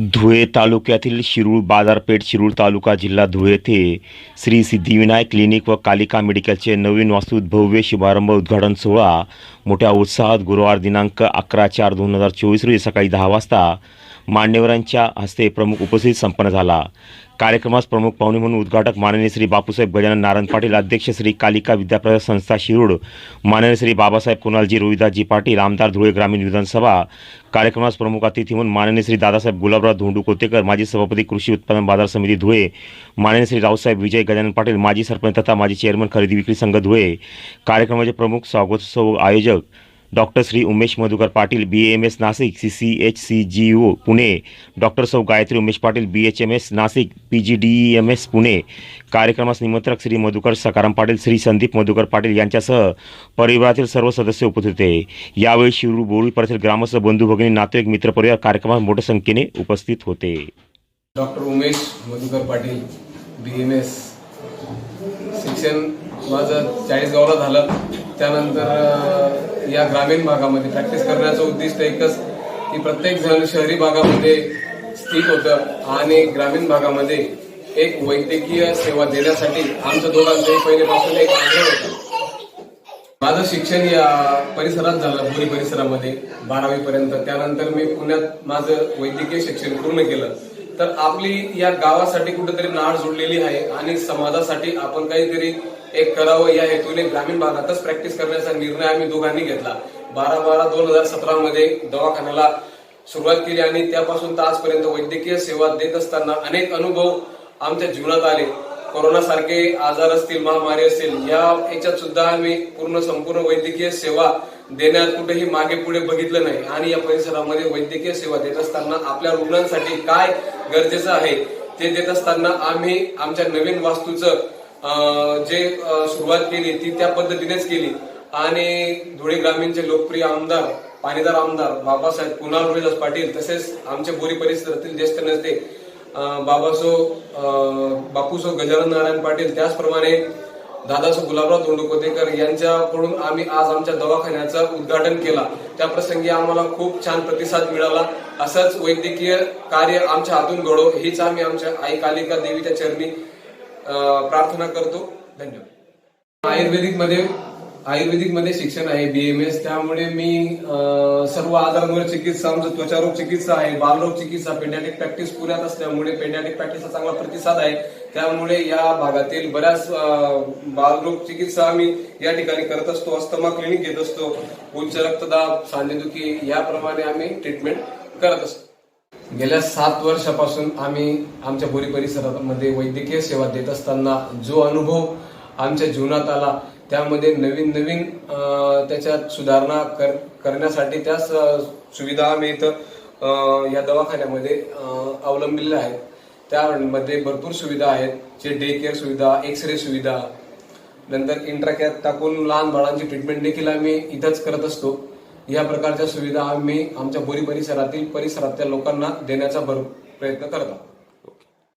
धुळे तालुक्यातील शिरूळ बाजारपेठ शिरूळ तालुका जिल्हा धुळे येथे श्री सिद्धिविनायक क्लिनिक व कालिका मेडिकलचे नवीन वास्तूत भव्य शुभारंभ उद्घाटन सोहळा मोठ्या उत्साहात गुरुवार दिनांक अकरा चार दोन हजार चोवीस रोजी सकाळी दहा वाजता मान्यवरांच्या हस्ते प्रमुख उपस्थित संपन्न झाला. कार्यक्रमास प्रमुख पाहुणे म्हणून उद्घाटक माननीय श्री बापूसाहेब गजानन नारायण पाटील अध्यक्ष श्री कालिका विद्याप्रसाद संस्था शिरूड माननीय श्री बाबासाहेब कुणालजी रोहिदासजी पाटील आमदार धुळे ग्रामीण विधानसभा कार्यक्रमास प्रमुख अतिथी म्हणून माननीय श्री दादासाहेब गुलाबराव धोंडू कोतेकर माजी सभापती कृषी उत्पन्न बाजार समिती धुळे माननीय श्री रावसाहेब विजय गजानन पाटील माजी सरपंच तथा माजी चेअरमन खरेदी विक्री संघ धुळे. कार्यक्रमाचे प्रमुख स्वागतोत्सव आयोजक doctor Shri Umesh Madhukar Patil B M S Nashik C C H C G O Pune. Doctor Sau Gayatri Umesh Patil B H M S Nashik P G D E M S Pune. कार्यक्रमास निमंत्रक श्री मधुकर सकाराम पाटील श्री संदीप मधुकर पाटील यांच्यासह परिवारातील सर्व सदस्य उपस्थित होते. यावेळी शिरूर बोरी परिसर ग्रामस्थ बंधू भगिनी नातेवाईक मित्रपरिवार कार्यक्रमात मोठ्या संख्येने उपस्थित होते. Doctor Umesh Madhukar Patil B M S शिक्षण माझं चाळीसगावला झालं. त्यानंतर या ग्रामीण भागामध्ये प्रॅक्टिस करण्याचं उद्दिष्ट एकच की प्रत्येक जण शहरी भागामध्ये स्थित होतं आणि ग्रामीण भागामध्ये एक वैद्यकीय सेवा देण्यासाठी आमचं दोघांचंही पहिलेपासून एक आग्रह होता. माझं शिक्षण या परिसरात झालं पुणे परिसरामध्ये बारावी पर्यंत त्यानंतर मी पुण्यात माझं वैद्यकीय शिक्षण पूर्ण केलं. तर आपली या गावासाठी कुठेतरी नाळ जोडलेली आहे आणि समाजासाठी आपण काहीतरी एक करावं या हेतूने ग्रामीण भागातच प्रॅक्टिस करण्याचा निर्णय आम्ही दोघांनी घेतला. बारा बारा दोन हजार सतरा मध्ये दवाखान्याला सुरुवात केली आणि त्यापासून तर आजपर्यंत वैद्यकीय सेवा देत असताना अनेक अनुभव आमच्या जीवनात आले. कोरोना सारखे आजार असतील महामारी असतील या याच्यात सुद्धा आम्ही पूर्ण संपूर्ण वैद्यकीय सेवा देण्यात कुठेही मागे पुढे बघितलं नाही. आणि या परिसरामध्ये वैद्यकीय सेवा देत असताना आपल्या रुग्णांसाठी काय गरजेचं आहे ते देत असताना आम्ही आमच्या नवीन वास्तूचं जे सुरुवात केली ती त्या पद्धतीनेच केली. आणि धुळे ग्रामीणचे लोकप्रिय आमदार पाणीदार आमदार बाबासाहेब कुणाल रोहिदास पाटील तसेच आमच्या बोरी परिसरातील ज्येष्ठ नेते बाबासो बापूसो गजानन नारायण पाटील त्याचप्रमाणे दादासो गुलाबराव धोंडकोतेकर यांच्याकडून आम्ही आज आमच्या दवाखान्याचं उद्घाटन केला. त्या प्रसंगी आम्हाला खूप छान प्रतिसाद मिळाला. असंच वैद्यकीय कार्य आमच्या हातून घडो हीच आम्ही आमच्या आई कालिका देवीच्या चरणी प्रार्थना करतो. धन्यवाद. आयुर्वेदिकमध्ये आयुर्वेदिकमध्ये शिक्षण आहे बीएमएस त्यामुळे मी सर्व आजारांवर चिकित्सा आमचं त्वचारोग चिकित्सा आहे बालरोग चिकित्सा पेडॅटिक प्रॅक्टिस पुण्यात असल्यामुळे पेडॅटिक प्रॅक्टिसचा चांगला प्रतिसाद आहे. त्यामुळे या भागातील बऱ्याच बालरोग चिकित्सा आम्ही या ठिकाणी करत असतो. अस्थमा क्लिनिक घेत असतो. उच्च रक्तदाब सांधेदुखी याप्रमाणे आम्ही ट्रीटमेंट करत असतो. गेल्या सात वर्षापासून आम्ही आमच्या बोरी परिसरामध्ये वैद्यकीय सेवा देत असताना जो अनुभव आमच्या जीवनात आला त्यामध्ये नवीन नवीन त्याच्यात सुधारणा कर करण्यासाठी त्याच सुविधा आम्ही इथं या दवाखान्यामध्ये अवलंबिलेल्या आहेत. त्यामध्ये भरपूर सुविधा आहेत जे डे केअर सुविधा एक्स रे सुविधा नंतर इंट्राकॅप टाकून लहान बाळांची ट्रीटमेंट देखील आम्ही इथंच करत असतो. या प्रकारच्या सुविधा आम्ही आमच्या बोरी परिसरातील परिसरातल्या लोकांना देण्याचा भर प्रयत्न करत आहोत.